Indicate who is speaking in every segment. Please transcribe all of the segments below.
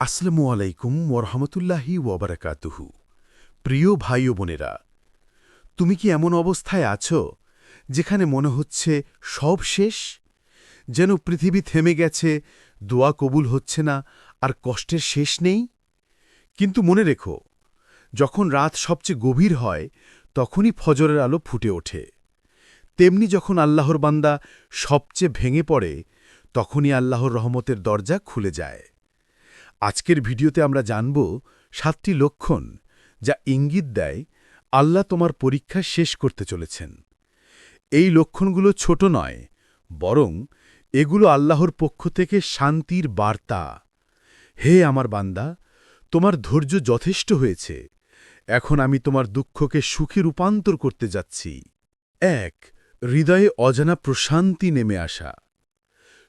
Speaker 1: আসসালামু আলাইকুম ওরহমতুল্লাহি ওবরাকাতুহু প্রিয় ভাই ও বোনেরা, তুমি কি এমন অবস্থায় আছো যেখানে মনে হচ্ছে সব শেষ? যেন পৃথিবী থেমে গেছে, দোয়া কবুল হচ্ছে না, আর কষ্টের শেষ নেই? কিন্তু মনে রেখো, যখন রাত সবচেয়ে গভীর হয়, তখনই ফজরের আলো ফুটে ওঠে। তেমনি যখন আল্লাহর বান্দা সবচেয়ে ভেঙে পড়ে, তখনই আল্লাহর রহমতের দরজা খুলে যায়। আজকের ভিডিওতে আমরা জানব সাতটি লক্ষণ যা ইঙ্গিত দেয় আল্লাহ তোমার পরীক্ষা শেষ করতে চলেছেন। এই লক্ষণগুলো ছোট নয়, বরং এগুলো আল্লাহর পক্ষ থেকে শান্তির বার্তা। হে আমার বান্দা, তোমার ধৈর্য যথেষ্ট হয়েছে। এখন আমি তোমার দুঃখকে সুখে রূপান্তর করতে যাচ্ছি। এক, হৃদয়ে অজানা প্রশান্তি নেমে আসা।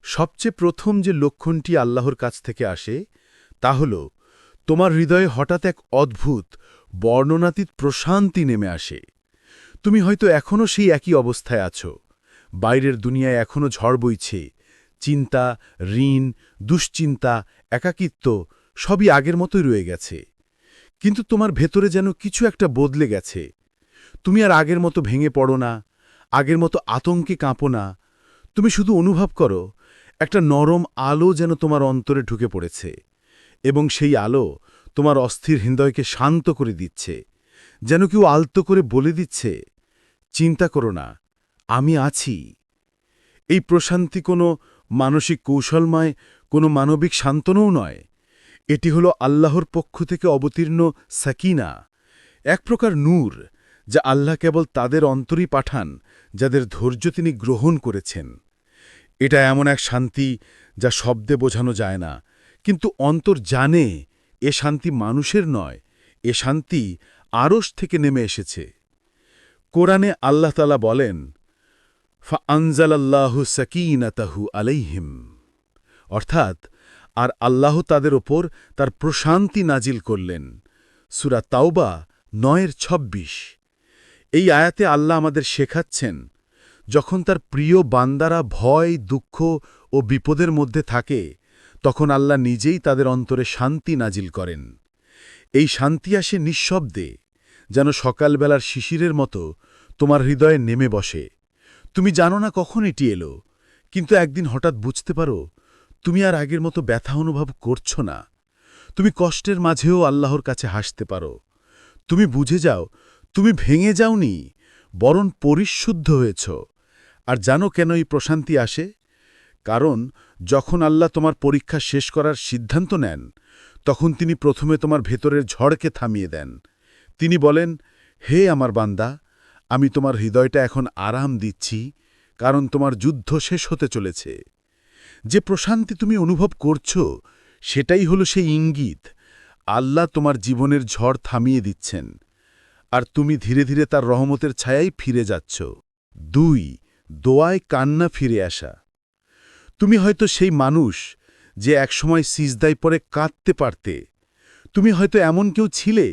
Speaker 1: সবচেয়ে প্রথম যে লক্ষণটি আল্লাহর কাছ থেকে আসে তা হল, তোমার হৃদয়ে হঠাৎ এক অদ্ভুত, বর্ণনাতীত প্রশান্তি নেমে আসে। তুমি হয়তো এখনও সেই একই অবস্থায় আছো। বাইরের দুনিয়ায় এখনও ঝড় বইছে। চিন্তা, ঋণ, দুশ্চিন্তা, একাকিত্ব সবই আগের মতোই রয়ে গেছে। কিন্তু তোমার ভেতরে যেন কিছু একটা বদলে গেছে। তুমি আর আগের মতো ভেঙে পড়ো না, আগের মতো আতঙ্কে কাঁপো না। তুমি শুধু অনুভব করো, একটা নরম আলো যেন তোমার অন্তরে ঢুকে পড়েছে। এবং সেই আলো তোমার অস্থির হৃদয়কে শান্ত করে দিচ্ছে, যেন কেউ আলতো করে বলে দিচ্ছে, চিন্তা করো না, আমি আছি। এই প্রশান্তি কোনো মানসিক কৌশলময়, কোনো মানবিক শান্তনও নয়। এটি হল আল্লাহর পক্ষ থেকে অবতীর্ণ সাকিনা, এক প্রকার নূর যা আল্লাহ কেবল তাদের অন্তরই পাঠান, যাদের ধৈর্য তিনি গ্রহণ করেছেন। এটা এমন এক শান্তি যা শব্দে বোঝানো যায় না কিন্তু অন্তর জানে এ শান্তি মানুষের নয়, এ শান্তি আরশ থেকে নেমে এসেছে। কোরআনে আল্লাহ তালা বলেন ফা আনজালাল্লাহু সাকিনাতাহু আলাইহিম। অর্থাৎ, আর আল্লাহ তাদের ওপর তার প্রশান্তি নাজিল করলেন। সুরা তাওবা নয়ের ছব্বিশ। এই আয়াতে আল্লাহ আমাদের শেখাচ্ছেন, যখন তার প্রিয় বান্দারা ভয়, দুঃখ ও বিপদের মধ্যে থাকে তখন আল্লাহ নিজেই তাদের অন্তরে শান্তি নাজিল করেন। এই শান্তি আসে নিঃশব্দে, যেন সকালবেলার শিশিরের মতো তোমার হৃদয়ে নেমে বসে। তুমি জানো না কখন এটি এলো, কিন্তু একদিন হঠাৎ বুঝতে পারো, তুমি আর আগের মতো ব্যথা অনুভব করছ না। তুমি কষ্টের মাঝেও আল্লাহর কাছে হাসতে পারো। তুমি বুঝে যাও, তুমি ভেঙে যাওনি, বরং পরিশুদ্ধ হয়েছ। আর জানো কেন এই প্রশান্তি আসে? কারণ যখন আল্লাহ তোমার পরীক্ষা শেষ করার সিদ্ধান্ত নেন, তখন তিনি প্রথমে তোমার ভেতরের ঝড়কে থামিয়ে দেন। তিনি বলেন, হে আমার বান্দা, আমি তোমার হৃদয়টা এখন আরাম দিচ্ছি, কারণ তোমার যুদ্ধ শেষ হতে চলেছে। যে প্রশান্তি তুমি অনুভব করছ, সেটাই হলো সেই ইঙ্গিত, আল্লাহ তোমার জীবনের ঝড় থামিয়ে দিচ্ছেন, আর তুমি ধীরে ধীরে তার রহমতের ছায়াই ফিরে যাচ্ছ। দুই, দোয়ায় কান্না ফিরে আসা। তুমি হয়তো সেই মানুষ যে একসময় সিজদায় পরে কাঁদতে পারতে। তুমি হয়তো এমন কেউ ছিলে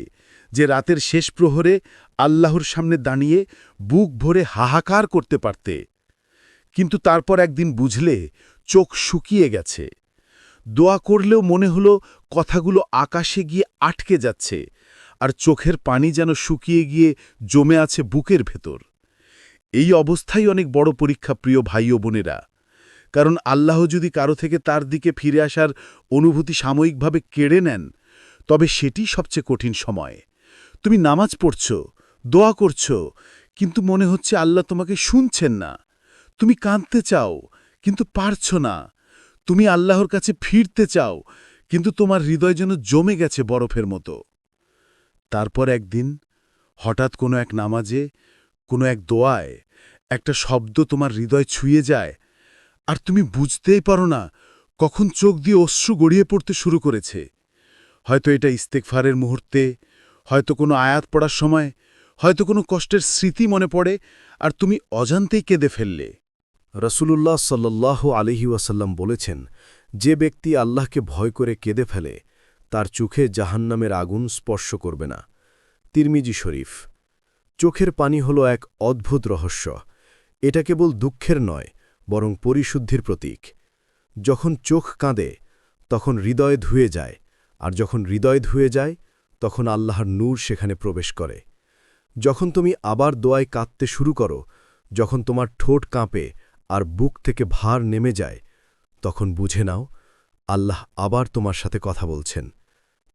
Speaker 1: যে রাতের শেষ প্রহরে আল্লাহর সামনে দাঁড়িয়ে বুক ভরে হাহাকার করতে পারতে। কিন্তু তারপর একদিন বুঝলে চোখ শুকিয়ে গেছে। দোয়া করলেও মনে হলো কথাগুলো আকাশে গিয়ে আটকে যাচ্ছে আর চোখের পানি যেন শুকিয়ে গিয়ে জমে আছে বুকের ভেতর। এই অবস্থাই অনেক বড় পরীক্ষা প্রিয় ভাই বোনেরা। কারণ আল্লাহ যদি কারও থেকে তার দিকে ফিরে আসার অনুভূতি সাময়িকভাবে কেড়ে নেন, তবে সেটি সবচেয়ে কঠিন সময়। তুমি নামাজ পড়ছ, দোয়া করছ, কিন্তু মনে হচ্ছে আল্লাহ তোমাকে শুনছেন না। তুমি কাঁদতে চাও, কিন্তু পারছ না। তুমি আল্লাহর কাছে ফিরতে চাও, কিন্তু তোমার হৃদয় যেন জমে গেছে বরফের মতো। তারপর একদিন, হঠাৎ কোনো এক নামাজে, কোনো এক দোয়ায়, একটা শব্দ তোমার হৃদয় ছুঁয়ে যায় আর তুমি বুঝতেই পারো না কখন চোখ দিয়ে অশ্রু গড়িয়ে পড়তে শুরু করেছে। হয়তো এটা ইস্তেকফারের মুহূর্তে, হয়তো কোনো আয়াত পড়ার সময়, হয়তো কোনো কষ্টের স্মৃতি মনে পড়ে আর তুমি অজান্তেই কেঁদে ফেললে।
Speaker 2: রসুলুল্লাহ সাল্লাহ আলহি ওয়াসাল্লাম বলেছেন, যে ব্যক্তি আল্লাহকে ভয় করে কেঁদে ফেলে, তার চোখে জাহান্নামের আগুন স্পর্শ করবে না। তিরমিজি শরীফ, চোখের পানি হল এক অদ্ভুত রহস্য। এটা কেবল দুঃখের নয় বরং পরিশুদ্ধির প্রতীক। যখন চোখ কাঁদে, তখন হৃদয় ধুয়ে যায়, আর যখন হৃদয় ধুয়ে যায়, তখন আল্লাহর নূর সেখানে প্রবেশ করে। যখন তুমি আবার দোয়ায় কাঁদতে শুরু করো, যখন তোমার ঠোঁট কাঁপে আর বুক থেকে ভার নেমে যায়, তখন বুঝে নাও, আল্লাহ আবার তোমার সাথে কথা বলছেন।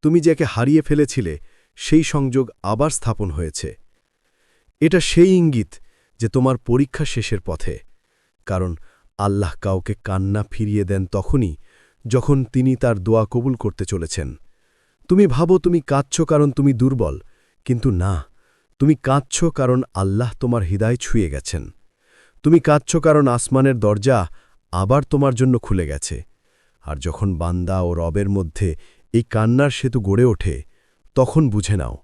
Speaker 2: তুমি যাকে হারিয়ে ফেলেছিলে, সেই সংযোগ আবার স্থাপন হয়েছে। এটা সেই ইঙ্গিত যে তোমার পরীক্ষা শেষের পথে। কারণ আল্লাহ কাউকে কান্না ফিরিয়ে দেন তখনই যখন তিনি তার দোয়া কবুল করতে চলেছেন। তুমি ভাবো তুমি কাঁদছ কারণ তুমি দুর্বল, কিন্তু না, তুমি কাঁদছ কারণ আল্লাহ তোমার হৃদয় ছুঁয়ে গেছেন। তুমি কাঁদছ কারণ আসমানের দরজা আবার তোমার জন্য খুলে গেছে। আর যখন বান্দা ও রবের মধ্যে এই কান্নার সেতু গড়ে ওঠে, তখন বুঝে নাও,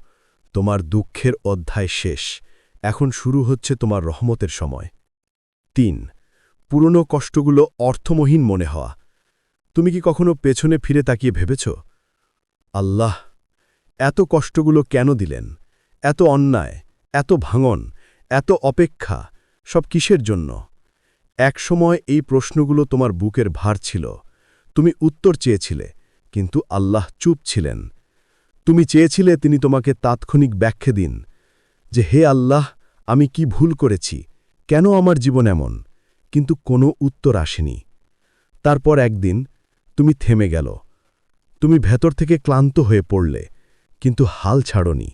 Speaker 2: তোমার দুঃখের অধ্যায় শেষ, এখন শুরু হচ্ছে তোমার রহমতের সময়। তিন পুরনো কষ্টগুলো অর্থমহীন মনে হওয়া। তুমি কি কখনো পেছনে ফিরে তাকিয়ে ভেবেছ? আল্লাহ, এত কষ্টগুলো কেন দিলেন? এত অন্যায়, এত ভাঙন, এত অপেক্ষা, সব কিসের জন্য? একসময় এই প্রশ্নগুলো তোমার বুকের ভার ছিল। তুমি উত্তর চেয়েছিলে, কিন্তু আল্লাহ চুপ ছিলেন। তুমি চেয়েছিলে তিনি তোমাকে তাৎক্ষণিক ব্যাখ্যা দিন যে, হে আল্লাহ, আমি কি ভুল করেছি? কেন আমার জীবন এমন? কিন্তু কোনো উত্তর আসেনি। তারপর একদিন তুমি থেমে গেল। তুমি ভেতর থেকে ক্লান্ত হয়ে পড়লে, কিন্তু হাল ছাড়নি।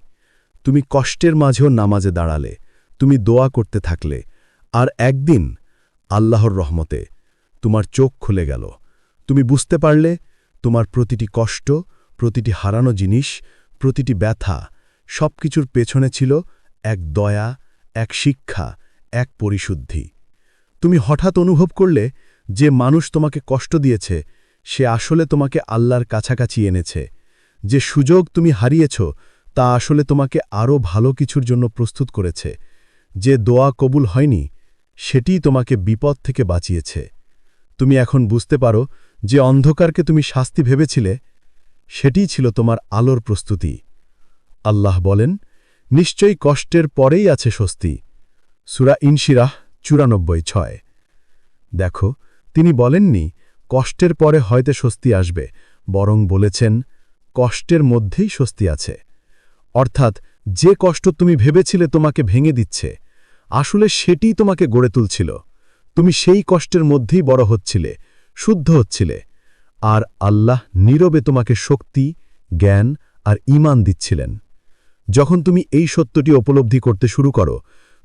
Speaker 2: তুমি কষ্টের মাঝেও নামাজে দাঁড়ালে, তুমি দোয়া করতে থাকলে, আর একদিন আল্লাহর রহমতে তোমার চোখ খুলে গেল। তুমি বুঝতে পারলে তোমার প্রতিটি কষ্ট, প্রতিটি হারানো জিনিস, প্রতিটি ব্যথা সব কিছুর পেছনে ছিল এক দয়া, এক শিক্ষা, এক পরিশুদ্ধি। তুমি হঠাৎ অনুভব করলে যে মানুষ তোমাকে কষ্ট দিয়েছে, সে আসলে তোমাকে আল্লাহর কাছাকাছি এনেছে। যে সুযোগ তুমি হারিয়েছ, তা আসলে তোমাকে আরও ভালো কিছুর জন্য প্রস্তুত করেছে। যে দোয়া কবুল হয়নি, সেটিই তোমাকে বিপদ থেকে বাঁচিয়েছে। তুমি এখন বুঝতে পারো যে অন্ধকারকে তুমি শাস্তি ভেবেছিলে, সেটিই ছিল তোমার আলোর প্রস্তুতি। আল্লাহ বলেন, নিশ্চয়ই কষ্টের পরেই আছে স্বস্তি। সুরা ইনশিরাহ চুরানব্বই ছয়। দেখো, তিনি বলেননি, কষ্টের পরে হয়তো স্বস্তি আসবে। বরং বলেছেন, কষ্টের মধ্যেই স্বস্তি আছে। অর্থাৎ, যে কষ্ট তুমি ভেবেছিলে তোমাকে ভেঙে দিচ্ছে, আসলে সেটিই তোমাকে গড়ে তুলছিল। তুমি সেই কষ্টের মধ্যেই বড় হচ্ছিলে, শুদ্ধ হচ্ছিলে। আর আল্লাহ নীরবে তোমাকে শক্তি, জ্ঞান আর ঈমান দিচ্ছিলেন। যখন তুমি এই সত্যটি উপলব্ধি করতে শুরু করো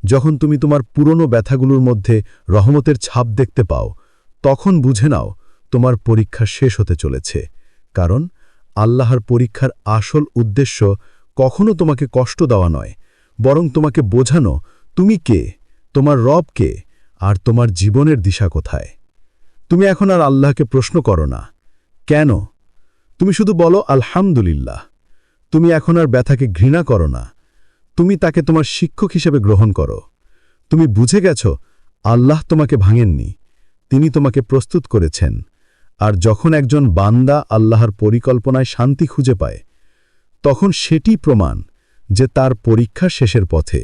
Speaker 2: যখন তুমি তোমার পুরনো ব্যথাগুলোর মধ্যে রহমতের ছাপ দেখতে পাও, তখন বুঝে নাও তোমার পরীক্ষা শেষ হতে চলেছে। কারণ আল্লাহর পরীক্ষার আসল উদ্দেশ্য কখনো তোমাকে কষ্ট দেওয়া নয়, বরং তোমাকে বোঝানো তুমি কে, তোমার রব কে, আর তোমার জীবনের দিশা কোথায়। তুমি এখন আর আল্লাহকে প্রশ্ন করো না। কেন? তুমি শুধু বলো, আলহামদুলিল্লাহ। তুমি এখন আর ব্যথাকে ঘৃণা করো না। তুমি তাকে তোমার শিক্ষক হিসেবে গ্রহণ করো। তুমি বুঝে গেছ, আল্লাহ তোমাকে ভাঙেননি, তিনি তোমাকে প্রস্তুত করেছেন, আর যখন একজন বান্দা আল্লাহর পরিকল্পনায় শান্তি খুঁজে পায়, তখন সেটি প্রমাণ যে তার পরীক্ষা শেষের পথে,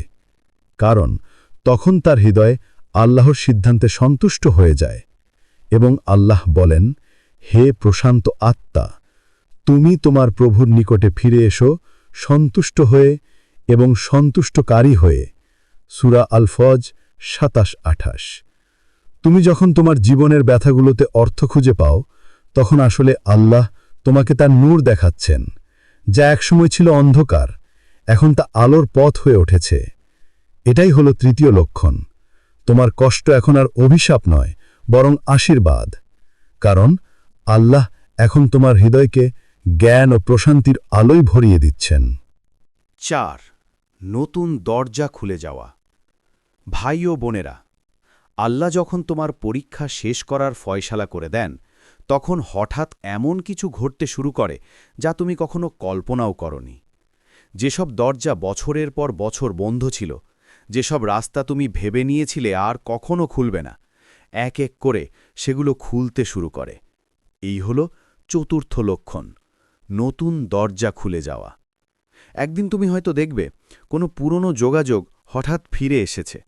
Speaker 2: কারণ তখন তার হৃদয় আল্লাহর সিদ্ধান্তে সন্তুষ্ট হয়ে যায় এবং আল্লাহ বলেন, হে প্রশান্ত আত্মা, তুমি তোমার প্রভুর নিকটে ফিরে এসো, সন্তুষ্ট হয়ে এবং সন্তুষ্টকারী হয়ে, সুরা আলফজ সাতাশ আঠাশ। তুমি যখন তোমার জীবনের ব্যথাগুলোতে অর্থ খুঁজে পাও, তখন আসলে আল্লাহ তোমাকে তার নূর দেখাচ্ছেন, যা একসময় ছিল অন্ধকার, এখন তা আলোর পথ হয়ে উঠেছে। এটাই হলো তৃতীয় লক্ষণ। তোমার কষ্ট এখন আর অভিশাপ নয়, বরং আশীর্বাদ। কারণ আল্লাহ এখন তোমার হৃদয়কে জ্ঞান ও প্রশান্তির আলোয় ভরিয়ে দিচ্ছেন।
Speaker 3: চার নতুন দরজা খুলে যাওয়া। ভাই ও বোনেরা, আল্লাহ যখন তোমার পরীক্ষা শেষ করার ফয়সালা করে দেন, তখন হঠাৎ এমন কিছু ঘটতে শুরু করে যা তুমি কখনো কল্পনাও করনি। যেসব দরজা বছরের পর বছর বন্ধ ছিল, যেসব রাস্তা তুমি ভেবে নিয়েছিলে আর কখনো খুলবে না, এক এক করে সেগুলো খুলতে শুরু করে। এই হল চতুর্থ লক্ষণ, নতুন দরজা খুলে যাওয়া। একদিন তুমি হয়তো দেখবে, কোনো পুরনো যোগাযোগ হঠাৎ ফিরে এসেছে।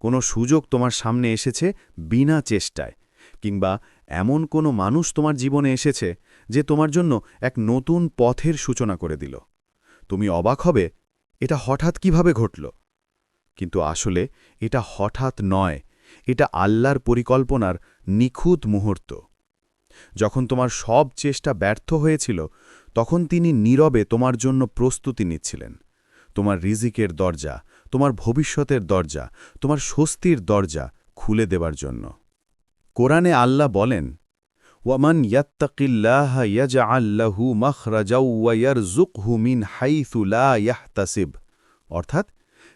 Speaker 3: কোনো সুযোগ তোমার সামনে এসেছে বিনা চেষ্টায়, কিংবা এমন কোনো মানুষ তোমার জীবনে এসেছে যে তোমার জন্য এক নতুন পথের সূচনা করে দিল। তুমি অবাক হবে, এটা হঠাৎ কীভাবে ঘটল? কিন্তু আসলে এটা হঠাৎ নয়, এটা আল্লাহর পরিকল্পনার নিখুঁত মুহূর্ত। যখন তোমার সব চেষ্টা ব্যর্থ হয়েছিল, তখন তিনি নীরবে তোমার জন্য প্রস্তুতি নিচ্ছিলেন। তোমার রিজিকের দরজা, তোমার ভবিষ্যতের দরজা, তোমার স্বস্তির দরজা খুলে দেবার জন্য। কোরআনে আল্লাহ বলেন, ওয়ামান ইয়াত্তাকিল্লাহ ইয়াজআল্লাহু মাখরাজাও ওয়া ইয়ারযুকহু মিন হাইথু লা ইয়াহতাসিব। অর্থাৎ,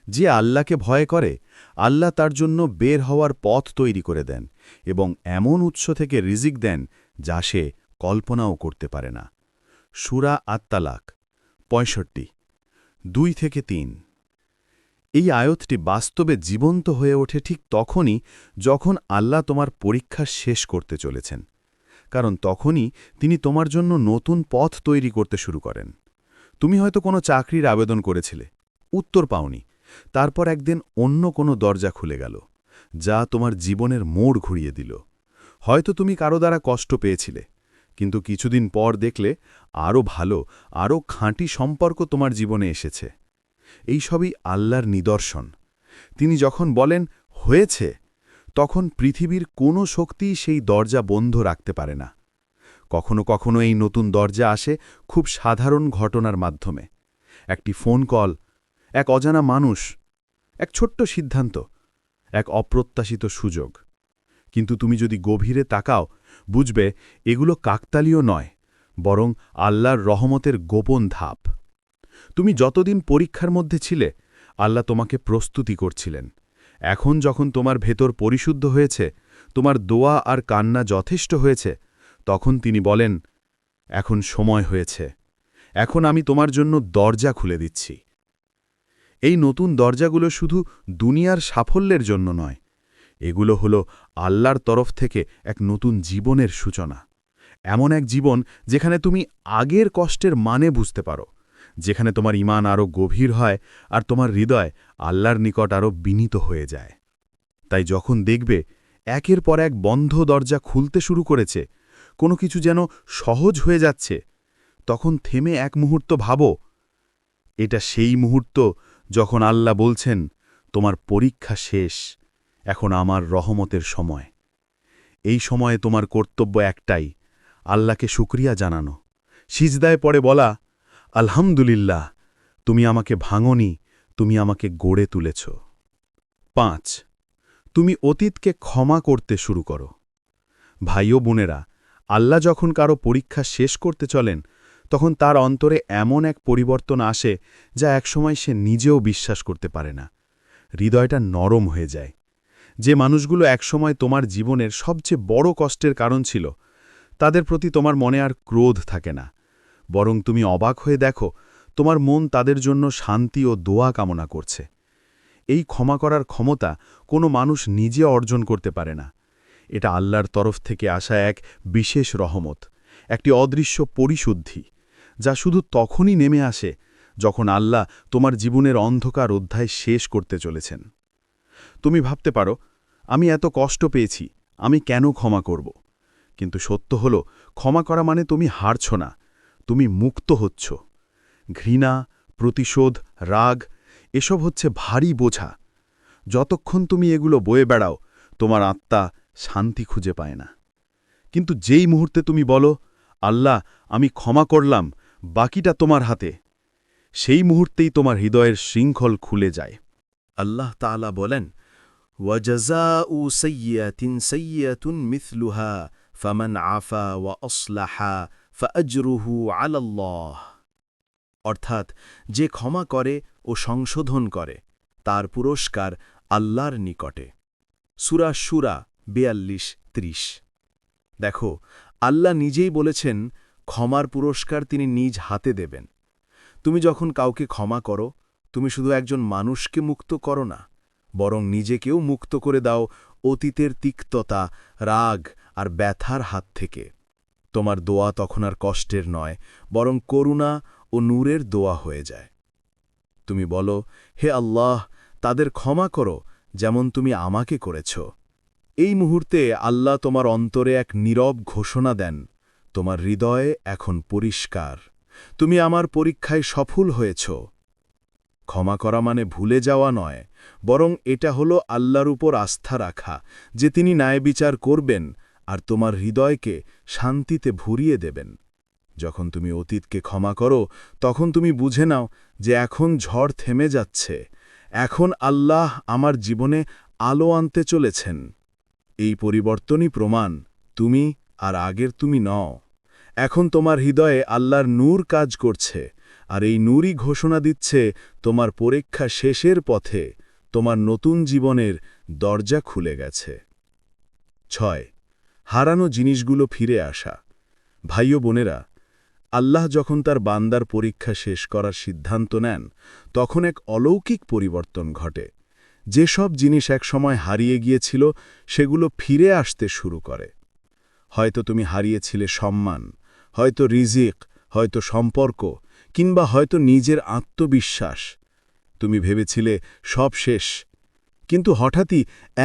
Speaker 3: যে আল্লাহকে ভয় করে, আল্লাহ তার জন্য বের হওয়ার পথ তৈরি করে দেন। এবং এমন উৎস থেকে রিজিক দেন যা সে কল্পনাও করতে পারে না। সুরা আত্মালাক পঁয়ষট্টি, দুই থেকে তিন। এই আয়তটি বাস্তবে জীবন্ত হয়ে ওঠে ঠিক তখনই যখন আল্লাহ তোমার পরীক্ষা শেষ করতে চলেছেন, কারণ তখনই তিনি তোমার জন্য নতুন পথ তৈরি করতে শুরু করেন। তুমি হয়তো কোনো চাকরির আবেদন করেছিলে, উত্তর পাওনি, তারপর একদিন অন্য কোনো দরজা খুলে গেল। যা তোমার জীবনের মোড় ঘুরিয়ে দিল। হয়তো তুমি কারও দ্বারা কষ্ট পেয়েছিলে, কিন্তু কিছুদিন পর দেখলে আরও ভালো আরও খাঁটি সম্পর্ক তোমার জীবনে এসেছে। এই সবই আল্লাহর নিদর্শন। তিনি যখন বলেন, হয়েছে তখন পৃথিবীর কোনো শক্তিই সেই দরজা বন্ধ রাখতে পারে না। কখনো কখনো এই নতুন দরজা আসে খুব সাধারণ ঘটনার মাধ্যমে। একটি ফোন কল, এক অজানা মানুষ, এক ছোট্ট সিদ্ধান্ত এক অপ্রত্যাশিত সুযোগ। কিন্তু তুমি যদি গভীরে তাকাও, বুঝবে এগুলো কাকতালীয় নয়, বরং আল্লাহর রহমতের গোপন ধাপ। তুমি যতদিন পরীক্ষার মধ্যে ছিলে, আল্লাহ তোমাকে প্রস্তুতি করছিলেন। এখন যখন তোমার ভেতর পরিশুদ্ধ হয়েছে, তোমার দোয়া আর কান্না যথেষ্ট হয়েছে, তখন তিনি বলেন, এখন সময় হয়েছে। এখন আমি তোমার জন্য দরজা খুলে দিচ্ছি। এই নতুন দরজাগুলো শুধু দুনিয়ার সাফল্যের জন্য নয়, এগুলো হলো আল্লাহর তরফ থেকে এক নতুন জীবনের সূচনা। এমন এক জীবন যেখানে তুমি আগের কষ্টের মানে বুঝতে পারো, যেখানে তোমার ইমান আরও গভীর হয় আর তোমার হৃদয় আল্লাহর নিকট আরও বিনীত হয়ে যায়। তাই যখন দেখবে একের পর এক বন্ধ দরজা খুলতে শুরু করেছে, কোনো কিছু যেন সহজ হয়ে যাচ্ছে, তখন থেমে এক মুহূর্ত ভাবো, এটা সেই মুহূর্ত যখন আল্লাহ বলছেন, তোমার পরীক্ষা শেষ, এখন আমার রহমতের সময়। এই সময়ে তোমার কর্তব্য একটাই, আল্লাহকে শুক্রিয়া জানানো। সিজদায় পড়ে বলা, আলহামদুলিল্লাহ, তুমি আমাকে ভাঙনি, তুমি আমাকে গড়ে তুলেছ। পাঁচ, তুমি অতীতকে ক্ষমা করতে শুরু করো। ভাই ও বোনেরা, আল্লাহ যখন কারও পরীক্ষা শেষ করতে চলেন তখন তার অন্তরে এমন এক পরিবর্তন আসে যা একসময় সে নিজেও বিশ্বাস করতে পারে না। হৃদয়টা নরম হয়ে যায়। যে মানুষগুলো একসময় তোমার জীবনের সবচেয়ে বড় কষ্টের কারণ ছিল, তাদের প্রতি তোমার মনে আর ক্রোধ থাকে না। বরং তুমি অবাক হয়ে দেখো, তোমার মন তাদের জন্য শান্তি ও দোয়া কামনা করছে। এই ক্ষমা করার ক্ষমতা কোনো মানুষ নিজে অর্জন করতে পারে না। এটা আল্লাহর তরফ থেকে আসা এক বিশেষ রহমত, একটি অদৃশ্য পরিশুদ্ধি। যা শুধু তখনই নেমে আসে যখন আল্লাহ তোমার জীবনের অন্ধকার অধ্যায় শেষ করতে চলেছেন। তুমি ভাবতে পারো, আমি এত কষ্ট পেয়েছি, আমি কেন ক্ষমা করব? কিন্তু সত্য হল, ক্ষমা করা মানে তুমি হারছ না, তুমি মুক্ত হচ্ছ। ঘৃণা, প্রতিশোধ, রাগ, এসব হচ্ছে ভারী বোঝা। যতক্ষণ তুমি এগুলো বয়ে বেড়াও, তোমার আত্মা শান্তি খুঁজে পায় না। কিন্তু যেই মুহূর্তে তুমি বলো, আল্লাহ, আমি ক্ষমা করলাম বাকিটা তোমার হাতে সেই মুহূর্তেই তোমার হৃদয়ের শৃঙ্খল খুলে যায়
Speaker 2: আল্লাহ তাআলা বলেন وجزاء سيئة سيئة مثلها فمن عفا وأصلح فأجره على الله অর্থাৎ যে ক্ষমা করে ও সংশোধন করে তার পুরস্কার আল্লাহর নিকটে সুরা সুরা বেয়াল্লিশ ত্রিশ দেখো আল্লাহ নিজেই বলেছেন ক্ষমার পুরস্কার তিনি নিজ হাতে দেবেন। তুমি যখন কাউকে ক্ষমা করো, তুমি শুধু একজন মানুষকে মুক্ত করো না, বরং নিজেকেও মুক্ত করে দাও অতীতের তিক্ততা, রাগ আর ব্যথার হাত থেকে। তোমার দোয়া তখন আর কষ্টের নয়, বরং করুণা ও নূরের দোয়া হয়ে যায়। তুমি বলো, হে আল্লাহ, তাদের ক্ষমা করো, যেমন তুমি আমাকে করেছ। এই মুহূর্তে আল্লাহ তোমার অন্তরে এক নীরব ঘোষণা দেন। তোমার হৃদয় এখন পরিষ্কার। তুমি আমার পরীক্ষায় সফল হয়েছ। ক্ষমা করা মানে ভুলে যাওয়া নয়, বরং এটা হলো আল্লাহর উপর আস্থা রাখা, যে তিনি ন্যায় বিচার করবেন আর তোমার হৃদয়কে শান্তিতে ভরিয়ে দেবেন। যখন তুমি অতীতকে ক্ষমা করো, তখন তুমি বুঝে নাও যে এখন ঝড় থেমে যাচ্ছে। এখন আল্লাহ আমার জীবনে আলো আনতে চলেছেন। এই পরিবর্তনই প্রমাণ, তুমি আর আগের তুমি নও। এখন তোমার হৃদয়ে আল্লাহর নূর কাজ করছে, আর এই নূরই ঘোষণা দিচ্ছে, তোমার পরীক্ষা শেষের পথে, তোমার নতুন জীবনের দরজা খুলে গেছে। ছয়, হারানো জিনিসগুলো ফিরে আসা। ভাই ও বোনেরা, আল্লাহ যখন তার বান্দার পরীক্ষা শেষ করার সিদ্ধান্ত নেন, তখন এক অলৌকিক পরিবর্তন ঘটে। যেসব জিনিস একসময় হারিয়ে গিয়েছিল, সেগুলো ফিরে আসতে শুরু করে। হয়তো তুমি হারিয়েছিলে সম্মান, হয়তো রিজিক, হয়তো সম্পর্ক, কিংবা হয়তো নিজের আত্মবিশ্বাস। তুমি ভেবেছিলে সব শেষ, কিন্তু হঠাৎই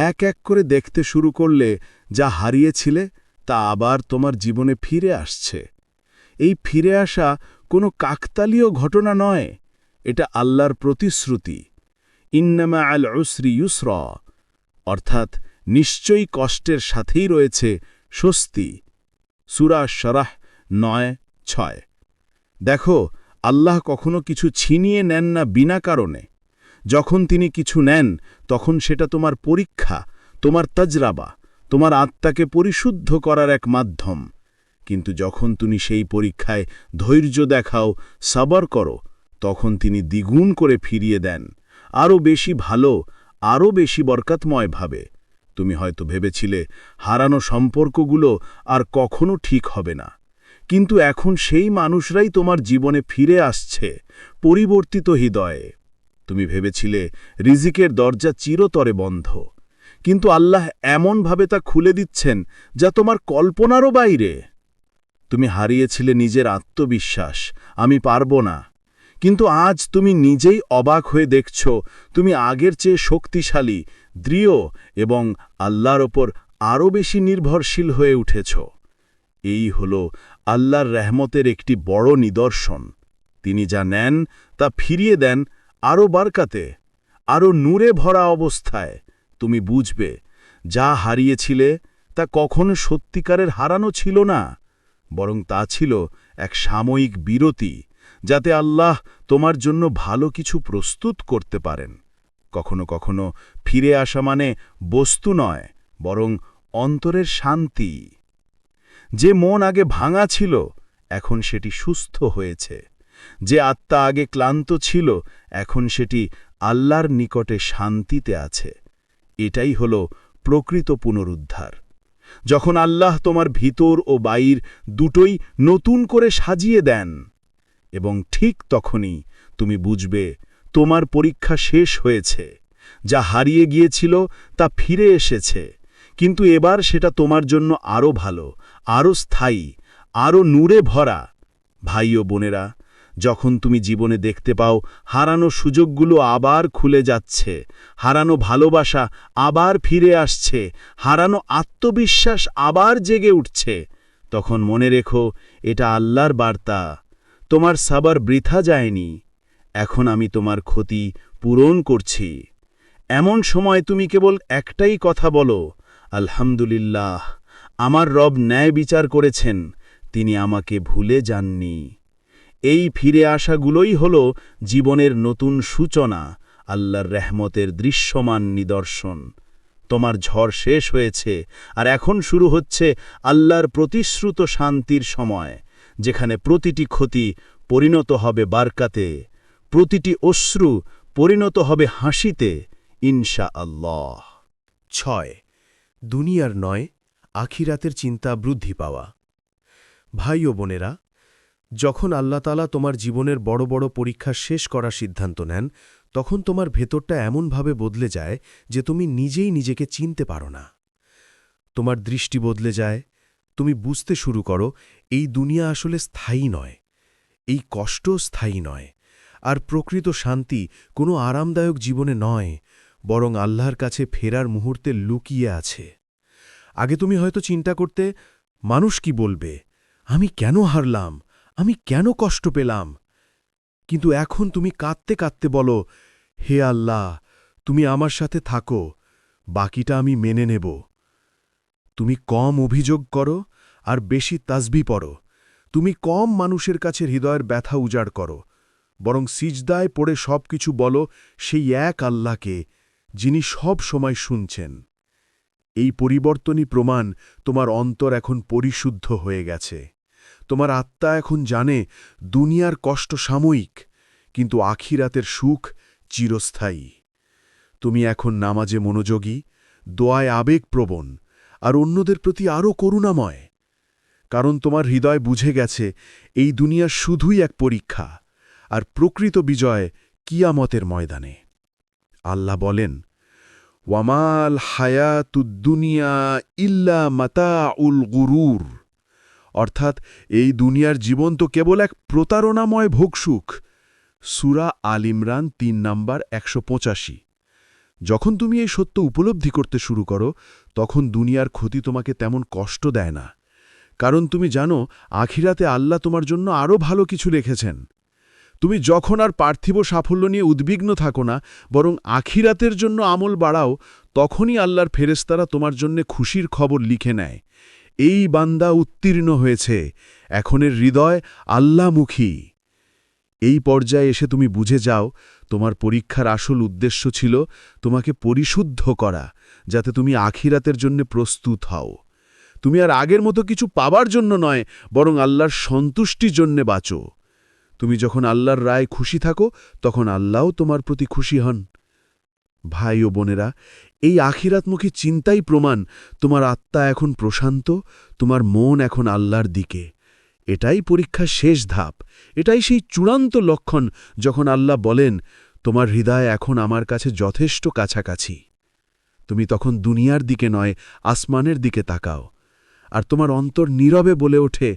Speaker 2: এক এক করে দেখতে শুরু করলে যা হারিয়েছিলে তা আবার তোমার জীবনে ফিরে আসছে। এই ফিরে আসা কোনো কাকতালীয় ঘটনা নয়, এটা আল্লাহর প্রতিশ্রুতি। ইন্নামা আল উসরি ইউসর, অর্থাৎ নিশ্চয়ই কষ্টের সাথেই রয়েছে স্বস্তি। সুরা সরাহ নয়, ছয়। দেখো, আল্লাহ কখনো কিছু ছিনিয়ে নেন না বিনা কারণে। যখন তিনি কিছু নেন, তখন সেটা তোমার পরীক্ষা, তোমার তজরাবা, তোমার আত্মাকে পরিশুদ্ধ করার এক মাধ্যম। কিন্তু যখন তুমি সেই পরীক্ষায় ধৈর্য দেখাও, সাবর করো, তখন তিনি দ্বিগুণ করে ফিরিয়ে দেন। আরও বেশি ভালো, আরও বেশি বরকাতময় ভাবে। তুমি হয়তো ভেবেছিলে হারানো সম্পর্কগুলো আর কখনো ঠিক হবে না। কিন্তু এখন সেই মানুষরাই তোমার জীবনে ফিরে আসছে, পরিবর্তিত হৃদয়ে। তুমি ভেবেছিলে রিজিকের দরজা চিরতরে বন্ধ। কিন্তু আল্লাহ এমনভাবে তা খুলে দিচ্ছেন যা তোমার কল্পনারও বাইরে। তুমি হারিয়েছিলে নিজের আত্মবিশ্বাস। আমি পারব না। কিন্তু আজ তুমি নিজেই অবাক হয়ে দেখছ, তুমি আগের চেয়ে শক্তিশালী, দৃঢ় এবং আল্লাহর ওপর আরও বেশি নির্ভরশীল হয়ে উঠেছ। এই হল আল্লাহর রহমতের একটি বড় নিদর্শন। তিনি যা নেন, তা ফিরিয়ে দেন আরও বারকাতে, আরও নূরে ভরা অবস্থায়। তুমি বুঝবে, যা হারিয়েছিলে, তা কখনো সত্যিকারের হারানো ছিল না, বরং তা ছিল এক সাময়িক বিরতি যাতে আল্লাহ তোমার জন্য ভালো কিছু প্রস্তুত করতে পারেন। কখনো কখনো ফিরে আসা মানে বস্তু নয়, বরং অন্তরের শান্তি। যে মন আগে ভাঙা ছিল, এখন সেটি সুস্থ হয়েছে। যে আত্মা আগে ক্লান্ত ছিল, এখন সেটি আল্লাহর নিকটে শান্তিতে আছে। এটাই হল প্রকৃত পুনরুদ্ধার। যখন আল্লাহ তোমার ভিতর ও বাইর দুটোই নতুন করে সাজিয়ে দেন এবং ঠিক তখনই তুমি বুঝবে তোমার পরীক্ষা শেষ হয়েছে। যা হারিয়ে গিয়েছিল তা ফিরে এসেছে। কিন্তু এবার সেটা তোমার জন্য আরও ভালো আরও স্থায়ী আরও নূরে ভরা। ভাই ও বোনেরা, যখন তুমি জীবনে দেখতে পাও হারানো সুযোগগুলো আবার খুলে যাচ্ছে, হারানো ভালোবাসা আবার ফিরে আসছে, হারানো আত্মবিশ্বাস আবার জেগে উঠছে, তখন মনে রেখো এটা আল্লাহর বার্তা। তোমার সাবার বৃথা যায়নি, এখন আমি তোমার ক্ষতি পূরণ করছি। এমন সময় তুমি কেবল একটাই কথা বলো, আলহামদুলিল্লাহ, আমার রব ন্যায় বিচার করেছেন, তিনি আমাকে ভুলে যাননি। এই ফিরে আসাগুলোই হল জীবনের নতুন সূচনা, আল্লাহর রেহমতের দৃশ্যমান নিদর্শন। তোমার ঝড় শেষ হয়েছে, আর এখন শুরু হচ্ছে আল্লাহর প্রতিশ্রুত শান্তির সময়। যেখানে প্রতিটি ক্ষতি পরিণত হবে বারকাতে, প্রতিটি অশ্রু পরিণত হবে হাসিতে ইনশা আল্লাহ
Speaker 1: ছয়, দুনিয়ার নয়, আখিরাতের চিন্তা বৃদ্ধি পাওয়া। ভাই ও বোনেরা, যখন আল্লাহতালা তোমার জীবনের বড় বড় পরীক্ষা শেষ করার সিদ্ধান্ত নেন, তখন তোমার ভেতরটা এমনভাবে বদলে যায় যে তুমি নিজেই নিজেকে চিনতে পারো না। তোমার দৃষ্টি বদলে যায় তুমি বুঝতে শুরু করো, এই দুনিয়া আসলে স্থায়ী নয়। এই কষ্ট স্থায়ী নয়। আর প্রকৃত শান্তি কোনো আরামদায়ক জীবনে নয়, বরং আল্লাহর কাছে ফেরার মুহূর্তে লুকিয়ে আছে। আগে তুমি হয়তো চিন্তা করতে, মানুষ কি বলবে?
Speaker 2: আমি কেন হারলাম? আমি কেন কষ্ট পেলাম? কিন্তু এখন তুমি কাঁদতে কাঁদতে বলো, হে আল্লাহ, তুমি আমার সাথে থাকো, বাকিটা আমি মেনে নেব। তুমি কম অভিযোগ করো আর বেশি তাসবি পড়ো। তুমি কম মানুষের কাছে হৃদয়ের ব্যথা উজাড় করো। বরং সিজদায় পড়ে সব কিছু বলো সেই এক আল্লাহকে, যিনি সব সময় শুনছেন। এই পরিবর্তনই প্রমাণ তোমার অন্তর এখন পরিশুদ্ধ হয়ে গেছে। তোমার আত্মা এখন জানে দুনিয়ার কষ্ট সাময়িক, কিন্তু আখিরাতের সুখ চিরস্থায়ী। তুমি এখন নামাজে মনোযোগী, দোয়ায় আবেগপ্রবণ আর অন্যদের প্রতি আরও করুণাময়। কারণ তোমার হৃদয় বুঝে গেছে, এই দুনিয়া শুধুই এক পরীক্ষা, আর প্রকৃত বিজয় কিয়ামতের ময়দানে। আল্লাহ বলেন, ওয়ামাল হায়াতুদ্দুনিয়া ইল্লা মাতা উল গুরুর। অর্থাৎ এই দুনিয়ার জীবন তো কেবল এক প্রতারণাময় ভোগসুখ। সুরা আল ইমরান তিন নাম্বার একশো পঁচাশি। যখন তুমি এই সত্য উপলব্ধি করতে শুরু করো তখন দুনিয়ার ক্ষতি তোমাকে তেমন কষ্ট দেয় না। কারণ তুমি জানো, আখিরাতে আল্লাহ তোমার জন্য আরও ভালো কিছু রেখেছেন। তুমি যখন আর পার্থিব সাফল্য নিয়ে উদ্বিগ্ন থাকো না, বরং আখিরাতের জন্য আমল বাড়াও, তখনই আল্লাহর ফেরেস্তারা তোমার জন্য খুশির খবর লিখে নেয়। এই বান্দা উত্তীর্ণ হয়েছে। এখনের হৃদয় আল্লামুখী এই পর্যায়ে এসে তুমি বুঝে যাও, তোমার পরীক্ষার আসল উদ্দেশ্য ছিল তোমাকে পরিশুদ্ধ করা, যাতে তুমি আখিরাতের জন্য প্রস্তুত হও। তুমি আর আগের মতো কিছু পাবার জন্য নয়, বরং আল্লাহর সন্তুষ্টির জন্যে বাঁচো। তুমি যখন আল্লাহর রায় খুশি থাকো, তখন আল্লাহও তোমার প্রতি খুশি হন। ভাই ও বোনেরা, এই আখিরাতমুখী চিন্তাই প্রমাণ, তোমার আত্মা এখন প্রশান্ত, তোমার মন এখন আল্লাহর দিকে। এটাই পরীক্ষার শেষ ধাপ, এটাই সেই চূড়ান্ত লক্ষণ যখন আল্লাহ বলেন, তোমার হৃদয় এখন আমার কাছে যথেষ্ট কাছাকাছি। তুমি তখন দুনিয়ার দিকে নয়, আসমানের দিকে তাকাও। আর তোমার অন্তর নীরবে বলে ওঠে,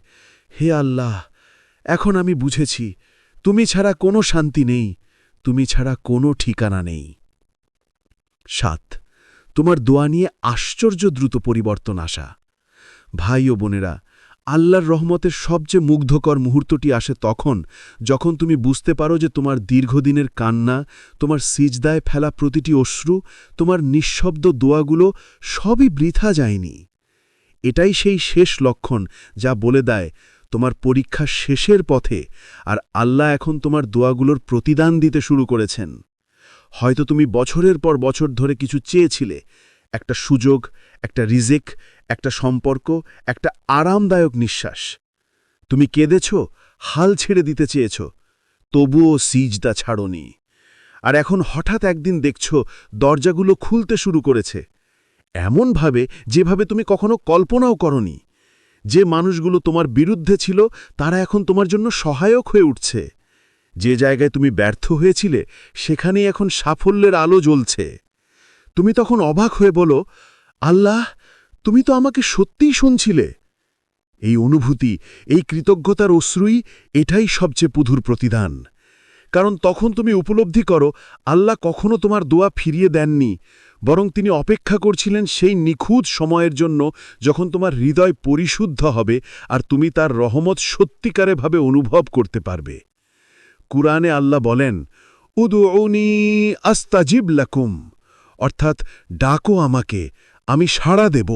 Speaker 2: হে আল্লাহ, এখন আমি বুঝেছি, তুমি ছাড়া কোনো শান্তি নেই, তুমি ছাড়া কোনো ঠিকানা নেই। সাত, তোমার দোয়া নিয়ে আশ্চর্য দ্রুত পরিবর্তন আসা। ভাই ও বোনেরা আল্লাহর রহমতের সবচেয়ে মুগ্ধকর মুহূর্তটি আসে তখন, যখন তুমি বুঝতে পারো যে তোমার দীর্ঘদিনের কান্না, তোমার সিজদায় ফেলা প্রতিটি অশ্রু, তোমার নিঃশব্দ দোয়াগুলো সবই বৃথা যায়নি। এটাই সেই শেষ লক্ষণ যা বলে দেয়, তোমার পরীক্ষা শেষের পথে আর আল্লাহ এখন তোমার দোয়াগুলোর প্রতিদান দিতে শুরু করেছেন। হয়তো তুমি বছরের পর বছর ধরে কিছু চেয়েছিলে একটা সুযোগ, একটা রিজেক, একটা সম্পর্ক, একটা আরামদায়ক নিঃশ্বাস। তুমি কেঁদেছ, হাল ছেড়ে দিতে চেয়েছ, তবুও সিজদা ছাড়নি। আর এখন হঠাৎ একদিন দেখছ, দরজাগুলো খুলতে শুরু করেছে। এমনভাবে যেভাবে তুমি কখনো কল্পনাও করনি। যে মানুষগুলো তোমার বিরুদ্ধে ছিল, তারা এখন তোমার জন্য সহায়ক হয়ে উঠছে। যে জায়গায় তুমি ব্যর্থ হয়েছিলে, সেখানেই এখন সাফল্যের আলো জ্বলছে। তুমি তখন অবাক হয়ে বলো, আল্লাহ, তুমি তো আমাকে সত্যিই শুনছিলে। এই অনুভূতি, এই কৃতজ্ঞতার অশ্রুই এটাই সবচেয়ে পুধুর প্রতিদান। কারণ তখন তুমি উপলব্ধি করো, আল্লাহ কখনো তোমার দোয়া ফিরিয়ে দেননি, বরং তিনি অপেক্ষা করছিলেন সেই নিখুঁত সময়ের জন্য যখন তোমার হৃদয় পরিশুদ্ধ হবে আর তুমি তার রহমত সত্যিকারেভাবে অনুভব করতে পারবে। কুরআনে আল্লাহ বলেন, উদুউনি আস্তাজিব লাকুম। অর্থাৎ ডাকো আমাকে, আমি সাড়া দেব।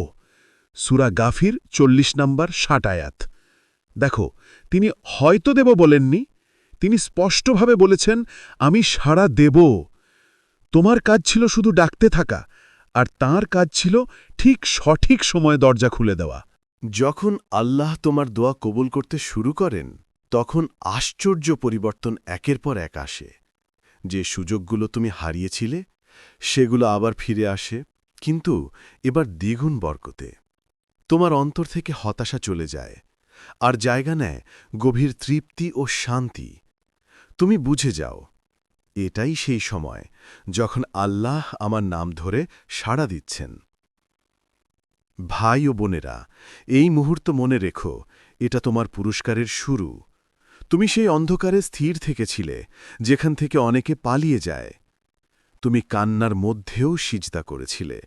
Speaker 2: সুরা গাফির চল্লিশ নম্বর ষাট আয়াত। দেখো, তিনি হয়তো দেব বলেননি, তিনি স্পষ্টভাবে বলেছেন, আমি সাড়া দেব। তোমার কাজ ছিল শুধু ডাকতে থাকা, আর তার কাজ ছিল ঠিক সঠিক সময়ে দরজা খুলে দেওয়া।
Speaker 4: যখন আল্লাহ তোমার দোয়া কবুল করতে শুরু করেন, তখন আশ্চর্য পরিবর্তন একের পর এক আসে। যে সুযোগগুলো তুমি হারিয়েছিলে সেগুলো আবার ফিরে আসে, কিন্তু এবার দ্বিগুণ বরকতে। তোমার অন্তর থেকে হতাশা চলে যায়, আর জায়গা নেয় গভীর তৃপ্তি ও শান্তি। তুমি বুঝে যাও, এটাই সেই সময় যখন আল্লাহ আমার নাম ধরে সাড়া দিচ্ছেন। ভাই ও বোনেরা, এই মুহূর্ত মনে রেখো, এটা তোমার পুরস্কারের শুরু। তুমি সেই অন্ধকারে স্থির থেকেছিলে, যেখান থেকে অনেকে পালিয়ে যায়। তুমি কান্নার মধ্যেও সিজদা করেছিলে।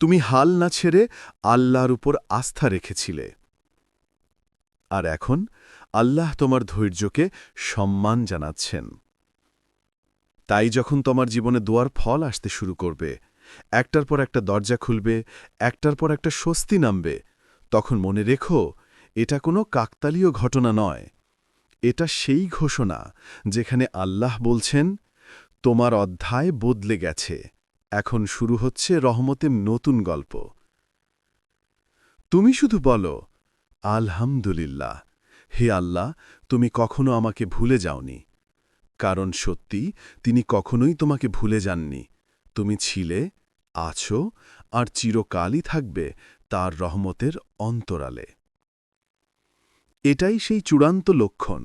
Speaker 4: তুমি হাল না ছেড়ে আল্লাহর উপর আস্থা রেখেছিলে। আর এখন আল্লাহ তোমার ধৈর্যকে সম্মান জানাচ্ছেন। তাই যখন তোমার জীবনে দোয়ার ফল আসতে শুরু করবে, একটার পর একটা দরজা খুলবে, একটার পর একটা স্বস্তি নামবে, তখন মনে রেখো, এটা কোনো কাকতালীয় ঘটনা নয়। এটা সেই ঘোষণা যেখানে আল্লাহ বলছেন তোমার অধ্যায় বদলে গেছে। এখন শুরু হচ্ছে রহমতের নতুন গল্প। তুমি শুধু বলো, আলহামদুলিল্লাহ, হে আল্লাহ, তুমি কখনো আমাকে ভুলে যাওনি। কারণ সত্যি, তিনি কখনোই তোমাকে ভুলে যাননি। তুমি ছিলে, আছো, আর চিরকালই থাকবে তার রহমতের অন্তরালে। এটাই সেই চূড়ান্ত লক্ষণ,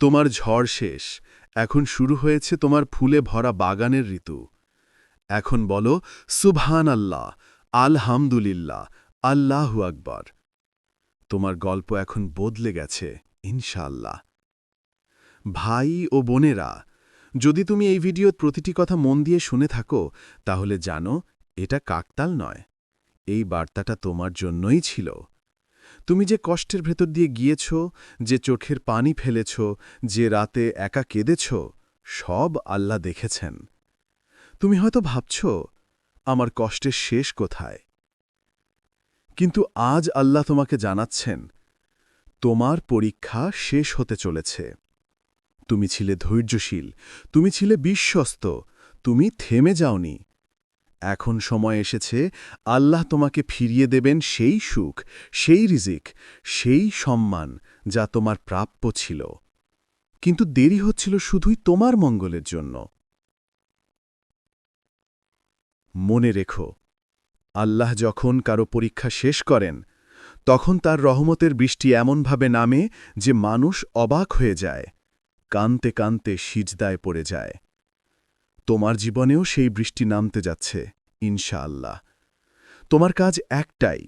Speaker 4: তোমার ঝড় শেষ এখন শুরু হয়েছে তোমার ফুলে ভরা বাগানের ঋতু। এখন বলো সুবহান আল্লাহ আলহামদুলিল্লাহ, আল্লাহু আকবর। তোমার গল্প এখন বদলে গেছে ইনশাল্লাহ ভাই ও বোনেরা, যদি তুমি এই ভিডিওর প্রতিটি কথা মন দিয়ে শুনে থাকো, তাহলে জানো, এটা কাকতাল নয়। এই বার্তাটা তোমার জন্যই ছিল। তুমি যে কষ্টের ভেতর দিয়ে গিয়েছ, যে চোখের পানি ফেলেছ, যে রাতে একা কেঁদেছ, সব আল্লাহ দেখেছেন। তুমি হয়তো ভাবছ, আমার কষ্টের শেষ কোথায়? কিন্তু আজ আল্লাহ তোমাকে জানাচ্ছেন, তোমার পরীক্ষা শেষ হতে চলেছে। তুমি ছিলে ধৈর্যশীল, তুমি ছিলে বিশ্বস্ত, তুমি থেমে যাওনি। এখন সময় এসেছে, আল্লাহ তোমাকে ফিরিয়ে দেবেন সেই সুখ, সেই রিজিক, সেই সম্মান যা তোমার প্রাপ্য ছিল। কিন্তু দেরি হচ্ছিল শুধুই তোমার মঙ্গলের জন্য। মনে রেখো, আল্লাহ যখন কারও পরীক্ষা শেষ করেন, তখন তার রহমতের বৃষ্টি এমনভাবে নামে যে মানুষ অবাক হয়ে যায়, কানতে কানতে সিজদায় পড়ে যায়। তোমার জীবনেও সেই বৃষ্টি নামতে যাচ্ছে, ইনশাআল্লাহ। তোমার কাজ একটাই,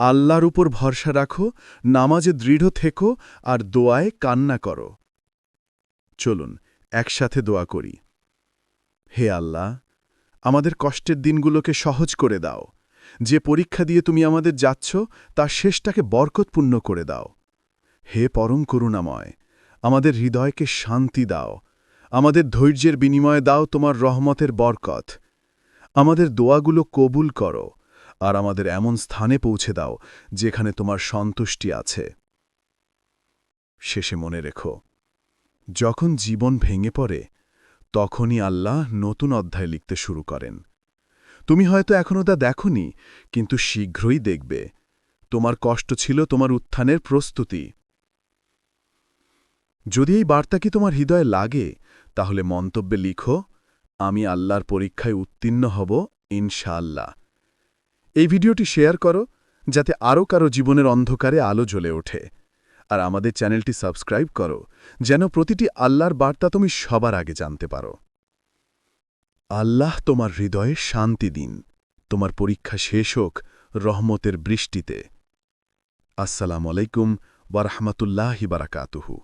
Speaker 4: আল্লাহর উপর ভরসা রাখো, নামাজে দৃঢ় থেকো আর দোয়ায় কান্না করো। চলুন, একসাথে দোয়া করি। হে আল্লাহ, আমাদের কষ্টের দিনগুলোকে সহজ করে দাও। যে পরীক্ষা দিয়ে তুমি আমাদের যাচ্ছ, তার শেষটাকে বরকতপূর্ণ করে দাও। হে পরম করুণাময়, আমাদের হৃদয়কে শান্তি দাও। আমাদের ধৈর্যের বিনিময়ে দাও তোমার রহমতের বরকত। আমাদের দোয়াগুলো কবুল করো আর আমাদের এমন স্থানে পৌঁছে দাও যেখানে তোমার সন্তুষ্টি আছে। শেষে মনে রেখো, যখন জীবন ভেঙে পড়ে, তখনই আল্লাহ নতুন অধ্যায় লিখতে শুরু করেন। তুমি হয়তো এখনও তা দেখনি, কিন্তু শীঘ্রই দেখবে। তোমার কষ্ট ছিল তোমার উত্থানের প্রস্তুতি। যদি এই বার্তা কি তোমার হৃদয়ে লাগে তাহলে মন্তব্যে লিখো, আমি আল্লাহর পরীক্ষায় উত্তীর্ণ হব, ইনশাআল্লাহ। এই ভিডিওটি শেয়ার করো, যাতে আরও কারও জীবনের অন্ধকারে আলো জ্বলে ওঠে। আর আমাদের চ্যানেলটি সাবস্ক্রাইব করো, যেন প্রতিটি আল্লাহর বার্তা তুমি সবার আগে জানতে পারো। আল্লাহ তোমার হৃদয়ে শান্তি দিন। তোমার পরীক্ষা শেষ হোক রহমতের বৃষ্টিতে। আসসালামু আলাইকুম ওয়ারহমতুল্লাহি বারাকাতুহু।